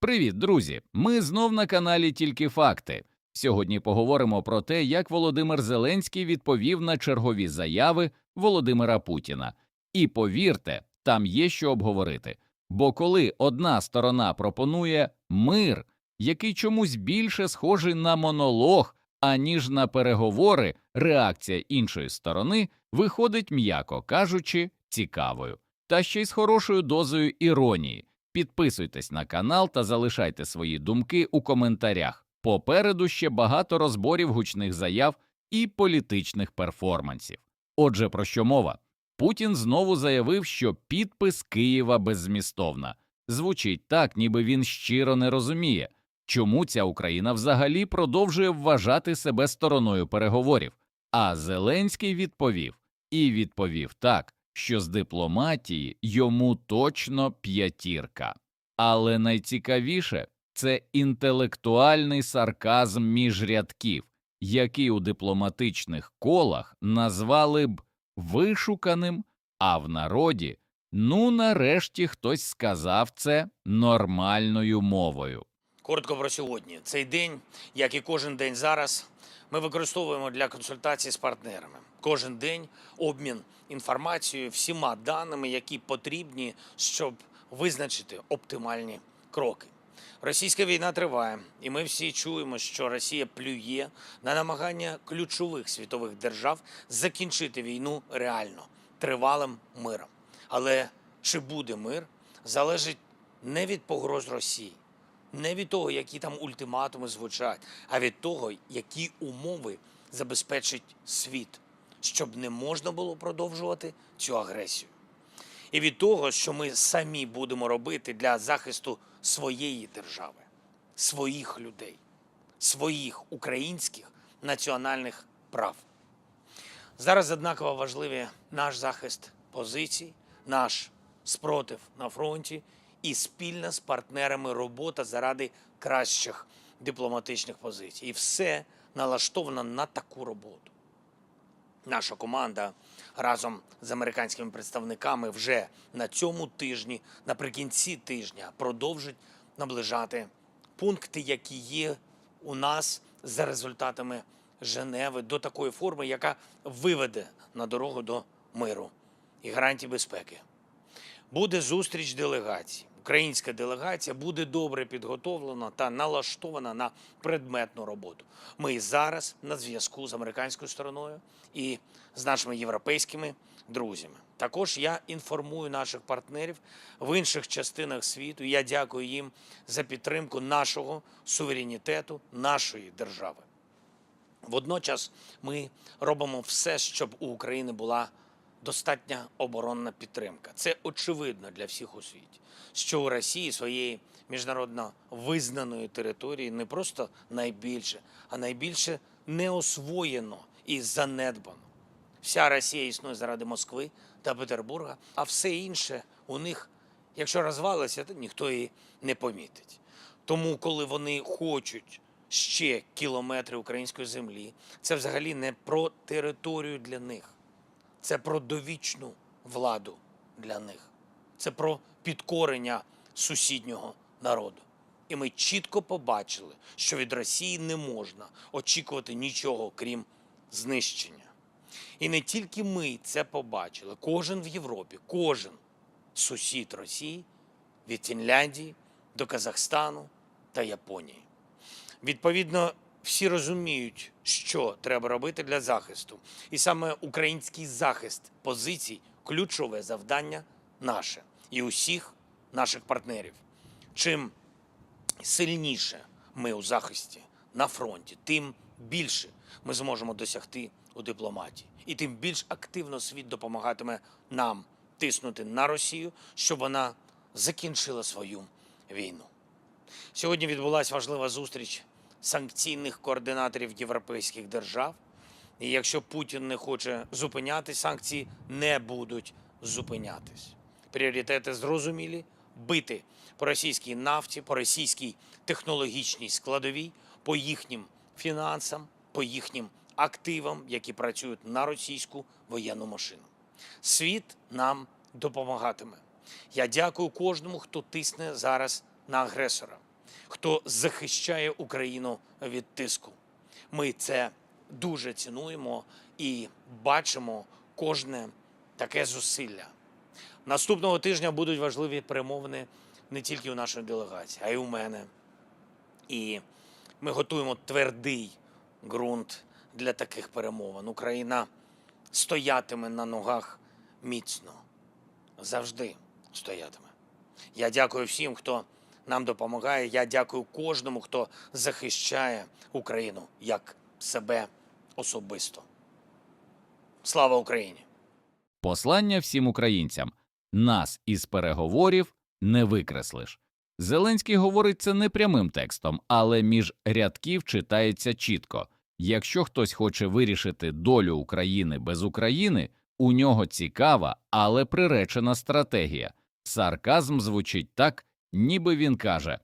Привіт, друзі! Ми знов на каналі Тільки Факти. Сьогодні поговоримо про те, як Володимир Зеленський відповів на чергові заяви Володимира Путіна. І повірте, там є що обговорити. Бо коли одна сторона пропонує мир, який чомусь більше схожий на монолог, аніж на переговори, реакція іншої сторони виходить, м'яко кажучи, цікавою, та ще й з хорошою дозою іронії. Підписуйтесь на канал та залишайте свої думки у коментарях. Попереду ще багато розборів гучних заяв і політичних перформансів. Отже, про що мова? Путін знову заявив, що підпис Києва беззмістовна. Звучить так, ніби він щиро не розуміє, чому ця Україна взагалі продовжує вважати себе стороною переговорів. А Зеленський відповів і відповів так, що з дипломатії йому точно п'ятірка. Але найцікавіше це інтелектуальний сарказм між рядків, який у дипломатичних колах назвали б вишуканим, а в народі ну нарешті хтось сказав це нормальною мовою. Коротко про сьогодні. Цей день, як і кожен день зараз, ми використовуємо для консультацій з партнерами. Кожен день обмін інформацією, всіма даними, які потрібні, щоб визначити оптимальні кроки. Російська війна триває, і ми всі чуємо, що Росія плює на намагання ключових світових держав закінчити війну реально тривалим миром. Але чи буде мир, залежить не від погроз Росії, не від того, які там ультиматуми звучать, а від того, які умови забезпечить світ, щоб не можна було продовжувати цю агресію. І від того, що ми самі будемо робити для захисту своєї держави, своїх людей, своїх українських національних прав. Зараз однаково важливі наш захист позицій, наш спротив на фронті і спільна з партнерами робота заради кращих дипломатичних позицій. І все налаштовано на таку роботу. Наша команда разом з американськими представниками вже на цьому тижні, наприкінці тижня, продовжить наближати пункти, які є у нас за результатами Женеви до такої форми, яка виведе на дорогу до миру і гарантій безпеки. Буде зустріч делегацій. Українська делегація буде добре підготовлена та налаштована на предметну роботу. Ми зараз на зв'язку з американською стороною і з нашими європейськими друзями. Також я інформую наших партнерів в інших частинах світу. Я дякую їм за підтримку нашого суверенітету, нашої держави. Водночас ми робимо все, щоб у України була достатня оборонна підтримка. Це очевидно для всіх у світі, що у Росії своєї міжнародно визнаної території не просто найбільше, а найбільше не освоєно і занедбано. Вся Росія існує заради Москви та Петербурга, а все інше у них, якщо розвалиться, то ніхто її не помітить. Тому, коли вони хочуть ще кілометри української землі, це взагалі не про територію для них, це про довічну владу для них, це про підкорення сусіднього народу. І ми чітко побачили, що від Росії не можна очікувати нічого, крім знищення. І не тільки ми це побачили, кожен в Європі, кожен сусід Росії від Фінляндії до Казахстану та Японії. Відповідно, всі розуміють, що треба робити для захисту. І саме український захист позицій ключове завдання наше і усіх наших партнерів. Чим сильніше ми у захисті на фронті, тим більше ми зможемо досягти у дипломатії. І тим більш активно світ допомагатиме нам тиснути на Росію, щоб вона закінчила свою війну. Сьогодні відбулася важлива зустріч санкційних координаторів європейських держав. І якщо Путін не хоче зупинятись, санкції не будуть зупинятись. Пріоритети зрозумілі бити по російській нафті, по російській технологічній складовій, по їхнім фінансам, по їхнім активам, які працюють на російську воєнну машину. Світ нам допомагатиме. Я дякую кожному, хто тисне зараз на агресора. Хто захищає Україну від тиску. Ми це дуже цінуємо і бачимо кожне таке зусилля. Наступного тижня будуть важливі перемовини не тільки у нашої делегації, а й у мене. І ми готуємо твердий ґрунт для таких перемовин. Україна стоятиме на ногах міцно, завжди стоятиме. Я дякую всім, хто нам допомагає. Я дякую кожному, хто захищає Україну як себе особисто. Слава Україні! Послання всім українцям нас із переговорів не викреслиш. Зеленський говорить це не прямим текстом, але між рядків читається чітко. Якщо хтось хоче вирішити долю України без України, у нього цікава, але приречена стратегія. Сарказм звучить так, ніби він каже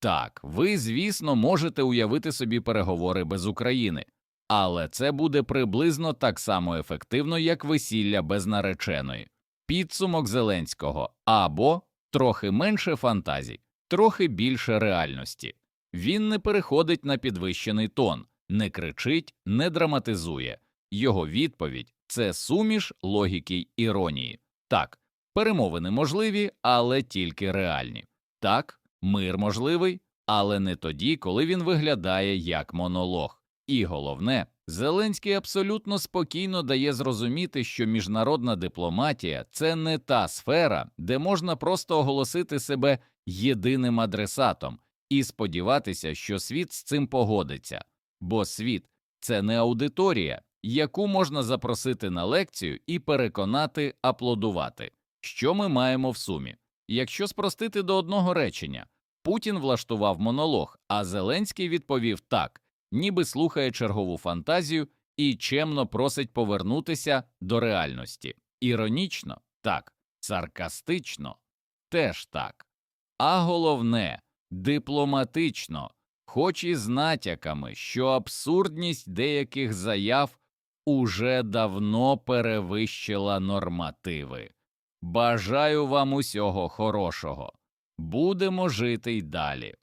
Так, ви, звісно, можете уявити собі переговори без України, але це буде приблизно так само ефективно, як весілля без нареченої. Підсумок Зеленського або трохи менше фантазій, трохи більше реальності. Він не переходить на підвищений тон, не кричить, не драматизує. Його відповідь це суміш логіки й іронії. Так, перемовини можливі, але тільки реальні. Так, мир можливий, але не тоді, коли він виглядає як монолог. І головне, Зеленський абсолютно спокійно дає зрозуміти, що міжнародна дипломатія це не та сфера, де можна просто оголосити себе єдиним адресатом і сподіватися, що світ з цим погодиться, бо світ це не аудиторія, яку можна запросити на лекцію і переконати аплодувати. Що ми маємо в сумі? Якщо спростити до одного речення, Путін влаштував монолог, а Зеленський відповів так ніби слухає чергову фантазію і чемно просить повернутися до реальності. Іронічно так, саркастично теж так. А головне дипломатично, хоч і з натяками, що абсурдність деяких заяв уже давно перевищила нормативи. Бажаю вам усього хорошого. Будемо жити й далі.